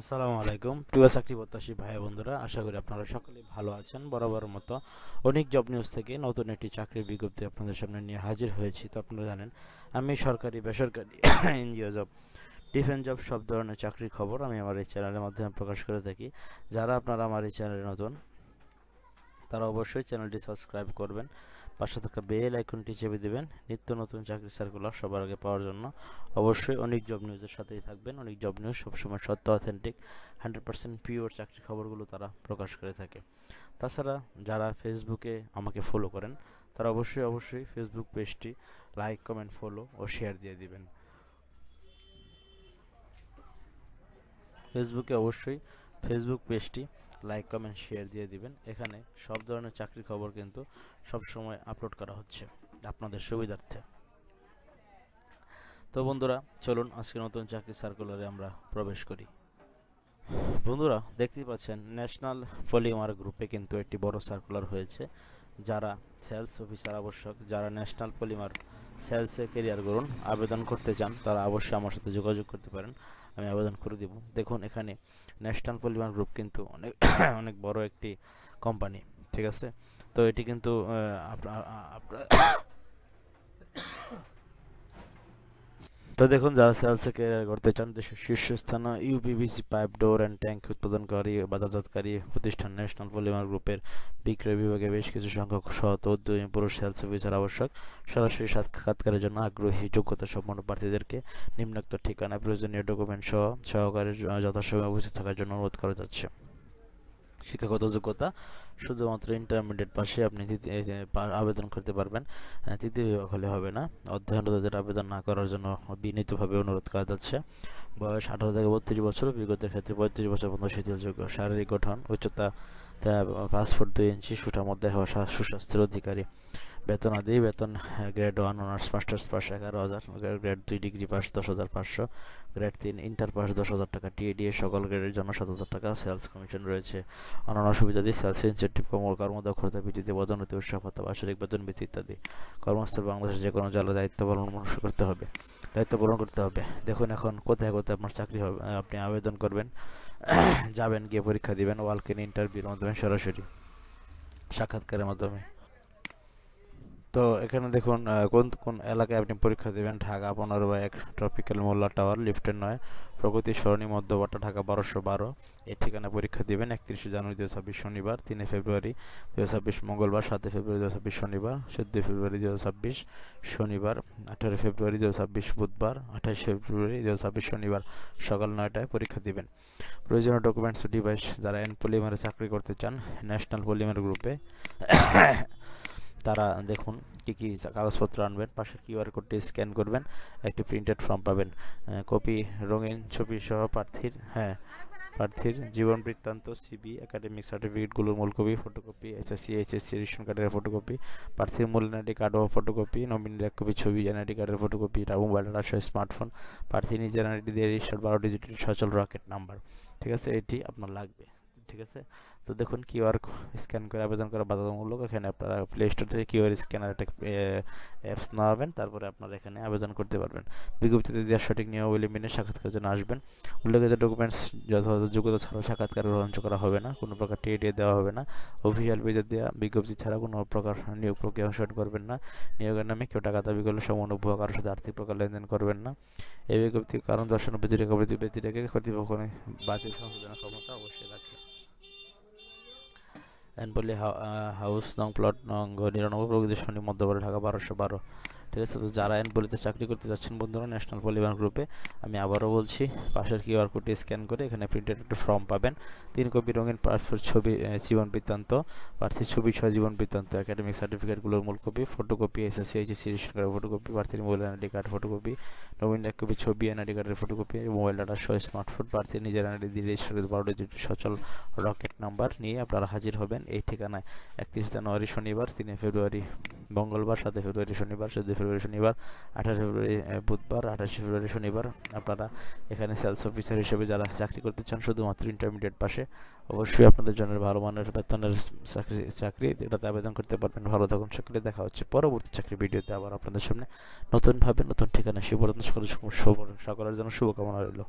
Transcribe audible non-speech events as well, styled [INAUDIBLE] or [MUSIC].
আসসালামু আলাইকুম। প্রিয় চাকরি প্রত্যাশী ভাই বন্ধুরা, আশা করি আপনারা সকলেই ভালো আছেন। বরাবর মতো অনেক জব নিউজ থেকে নতুন একটি চাকরির বিজ্ঞপ্তি আপনাদের সামনে নিয়ে হাজির হয়েছি। তো আপনারা জানেন, আমি সরকারি, বেসরকারি [COUGHS] এনজিও জব ডিফেন্স জব সব ধরনের চাকরির খবর আমি আমার এই চ্যানেলের মাধ্যমে প্রকাশ করে থাকি। যারা আপনারা আমার এই চ্যানেলে নতুন, তারা অবশ্যই চ্যানেলটি সাবস্ক্রাইব করবেন। পাশে থাকা বেল আইকনটি চেপে দেবেন। নিত্য নতুন চাকরি সার্কুলার সবার আগে পাওয়ার জন্য। অবশ্যই অনেক জব নিউজের সাথেই থাকবেন। অনেক জব নিউজ সবসময় সত্য অথেন্টিক হান্ড্রেড পার্সেন্ট পিওর চাকরি খবরগুলো তারা প্রকাশ করে থাকে। তাছাড়া যারা ফেসবুকে আমাকে ফলো করেন, তারা অবশ্যই অবশ্যই ফেসবুক পেজটি লাইক কমেন্ট ফলো ও শেয়ার দিয়ে দিবেন। ফেসবুকে অবশ্যই, ফেসবুক পেজটি লাইক কমেন্ট শেয়ার দিয়ে দিবেন। এখানে সব ধরনের চাকরি খবর কিন্তু সব সময় আপলোড করা হচ্ছে আপনাদের সুবিধার্থে। তো বন্ধুরা, চলুন আজকে নতুন চাকরি সার্কুলারে আমরা প্রবেশ করি। বন্ধুরা, দেখতেই পাচ্ছেন ন্যাশনাল পলিমার গ্রুপে কিন্তু একটি বড় সার্কুলার হয়েছে, যারা সেলস অফিসার আবশ্যক, যারা ন্যাশনাল পলিমার সেলসে কেরিয়ার করুন আবেদন করতে চান, তারা অবশ্যই আমার সাথে যোগাযোগ করতে পারেন। আমি আবেদন করে দিব। দেখুন, এখানে ন্যাশনাল পলিমার গ্রুপ কিন্তু অনেক অনেক বড় একটি কোম্পানি ঠিক আছে? তো এটি কিন্তু আপনার তো দেখুন, যারা সেলসে কেরিয়ার করতে চান দেশের শীর্ষস্থানে UPVC pipe door and tank উৎপাদনকারী বাজারজাতকারী প্রতিষ্ঠান ন্যাশনাল পলিমার গ্রুপের বিক্রয় বিভাগে বেশ কিছু সংখ্যক সহত উদ্যোগী পুরুষ সেলস অফিসার আবশ্যক। সরাসরি সাক্ষাৎকারের জন্য আগ্রহী, যোগ্যতা সম্পন্ন প্রার্থীদেরকে নিম্নোক্ত ঠিকানা প্রয়োজনীয় ডকুমেন্ট সহ সহকারী যথাসময়ে উপস্থিত থাকার জন্য অনুরোধ করা যাচ্ছে। শিক্ষাগত যোগ্যতা, শুধুমাত্র ইন্টারমিডিয়েট পাশে আপনি আবেদন করতে পারবেন। তৃতীয় বিভাগ হলে হবে না। অধ্যয়নরতদের আবেদন না করার জন্য বিনীতভাবে অনুরোধ করা যাচ্ছে। বয়স আঠারো থেকে বত্রিশ বছর বিগতের ক্ষেত্রে পঁয়ত্রিশ বছর পর্যন্ত শিথিলযোগ্য। শারীরিক গঠন, উচ্চতা পাঁচ ফুট দুই ইঞ্চি সুঠার মধ্যে হওয়া সা- সুস্বাস্থ্যের অধিকারী। বেতন আদি, বেতন grade one honours masters pass এগারো হাজার গ্রেড দুই ডিগ্রি পাস দশ হাজার পাঁচশো গ্রেড তিন ইন্টার পাস দশ হাজার টাকা টিএডি এর সকল গ্রেডের জন্য সাত হাজার টাকা সেলস কমিশন রয়েছে। অন্যান্য সুবিধা দিয়ে সেলস ইনসেন্টিভ কর্ম কর্মদক্ষতা ভিত্তিতে পদোন্নতি উৎসাহ বার্ষিক বেতন, বৃত্তি ইত্যাদি। কর্মস্থল বাংলাদেশের যে কোনো জেলায় দায়িত্ব পালন করতে হবে। দায়িত্ব পালন করতে হবে। দেখুন এখন কোথায় কোথায় আপনার চাকরি হবে আপনি আবেদন করবেন, যাবেন, গিয়ে পরীক্ষা দিবেন, ওয়ালকেন ইন্টারভিউর মাধ্যমে সরাসরি, সাক্ষাৎকারের মাধ্যমে। তো এখানে দেখুন কোন কোন এলাকায় আপনি পরীক্ষা দেবেন? ঢাকা পনেরো বা এক ট্রপিক্যাল মোল্লা টাওয়ার, লিফটের নয়। প্রগতি সরণি মধ্যবাটা, ঢাকা বারোশো বারো। এই ঠিকানা পরীক্ষা দেবেন একত্রিশে জানুয়ারি দু ছাব্বিশ শনিবার, তিনে ফেব্রুয়ারি দু ছাব্বিশ মঙ্গলবার সাতই ফেব্রুয়ারি দু ছাব্বিশ শনিবার চোদ্দোই ফেব্রুয়ারি দু ছাব্বিশ শনিবার, আঠারো ফেব্রুয়ারি দু ছাব্বিশ বুধবার আঠাশ ফেব্রুয়ারি দু ছাব্বিশ শনিবার সকাল নয়টায় পরীক্ষা দিবেন। প্রয়োজনীয় ডকুমেন্টস ডিভাইস যারা এন পলিমারে চাকরি করতে চান ন্যাশনাল পলিমার গ্রুপে তারা দেখুন কী কী কাগজপত্র আনবেন পাশের কিউআর কোডটি স্ক্যান করবেন, একটি প্রিন্টেড ফর্ম পাবেন। কপি রঙিন ছবি সহ প্রার্থীর হ্যাঁ প্রার্থীর জীবন বৃত্তান্ত সিবি একাডেমিক সার্টিফিকেটগুলোর মূল copy photocopy SSC HSC ration কার্ডের ফটোকপি প্রার্থীর মূল এনআইডি কার্ড ও ফটোকপি নমিনির এক কপি ছবি এনআইডি কার্ডের ফটোকপি মোবাইল ডাটা সহ স্মার্টফোন প্রার্থী নিজের এনআইডি দিয়ে রেজিস্টার বারো ডিজিটের সচল রকেট নাম্বার ঠিক আছে? এটি আপনার লাগবে। ঠিক আছে? তো দেখুন কিউআর স্ক্যান করে আবেদন করা বাধ্যতামূলক। এখানে আপনারা প্লে স্টোর থেকে কিউআর স্ক্যানার একটা অ্যাপস নেওয়াবেন তারপরে আপনারা এখানে আবেদন করতে পারবেন। বিজ্ঞপ্তিতে দেওয়ার সঠিক নিয়মাবলী মেনে সাক্ষাৎকারের জন্য আসবেন। উল্লেখিত ডকুমেন্টস যথাযথ যোগ্যতা ছাড়া সাক্ষাৎকার গ্রহণ করা হবে না। কোনো প্রকার টিএডিএ দেওয়া হবে না। অফিসিয়াল পেজে দেওয়া বিজ্ঞপ্তি ছাড়া কোনো প্রকার নিয়োগ প্রক্রিয়া অনুসরণ করবেন না। নিয়োগের নামে কেউ টাকা দাবি করলে সমান উপভোগ কারোর সাথে আর্থিক প্রকার লেনদেন করবেন না। এই বিজ্ঞপ্তি কারণ দর্শন ব্যতিরেক ব্যতিরেকে কর্তৃপক্ষ বাতিল সংশোধনের ক্ষমতা অবশ্যই রাখে। এনপল্লি হাউস নং প্লট নং নিরানব্বই প্রকৃতি শনি মধ্যবারে ঢাকা বারোশো বারো। ঠিক আছে? তো যারা এনপলিতে চাকরি করতে যাচ্ছেন বন্ধুরা ন্যাশনাল পলিমার গ্রুপে আমি আবারও বলছি, পাশের কিউআর কোডটি স্ক্যান করে এখানে প্রিন্টেড একটা ফর্ম পাবেন। তিন কপি রঙিন পাসপোর্ট ছবি জীবন বৃত্তান্ত, প্রার্থীর ছবি সহ জীবন বৃত্তান্ত একাডেমিক সার্টিফিকেটগুলোর মূল copy photocopy SSC HSC registration কার্ডের ফটোকপি প্রার্থীর মোবাইল এনআইডি কার্ড ফটোকপি নবীন এক কপি ছবি এনআইডি কার্ডের ফটোকপি মোবাইল ডাটা সহ স্মার্টফোন প্রার্থীর নিজের এনআইডি দিয়ে রেজিস্টার বারো ডিজিট সচল রকেট নাম্বার নিয়ে আপনারা হাজির হবেন। এই ঠিকানায় একত্রিশ জানুয়ারি শনিবার, তিনে ফেব্রুয়ারি মঙ্গলবার সাতই ফেব্রুয়ারি শনিবার, চোদ্দই ফেব্রুয়ারি শনিবার, আঠাশ ফেব্রুয়ারি বুধবার, আঠাশে ফেব্রুয়ারি শনিবার। আপনারা এখানে সেলস অফিসার হিসেবে যারা চাকরি করতে চান, শুধুমাত্র ইন্টারমিডিয়েট পাশে অবশ্যই আপনাদের জন্য ভালো মানের বেতনের চাকরি চাকরি, এটাতে আবেদন করতে পারবেন। ভালো থাকুন, সকলে দেখা হচ্ছে পরবর্তী চাকরি ভিডিওতে আবার আপনাদের সামনে। নতুনভাবে নতুন ঠিকানা শিবরত্ন সকল সকলের জন্য শুভকামনা রইল।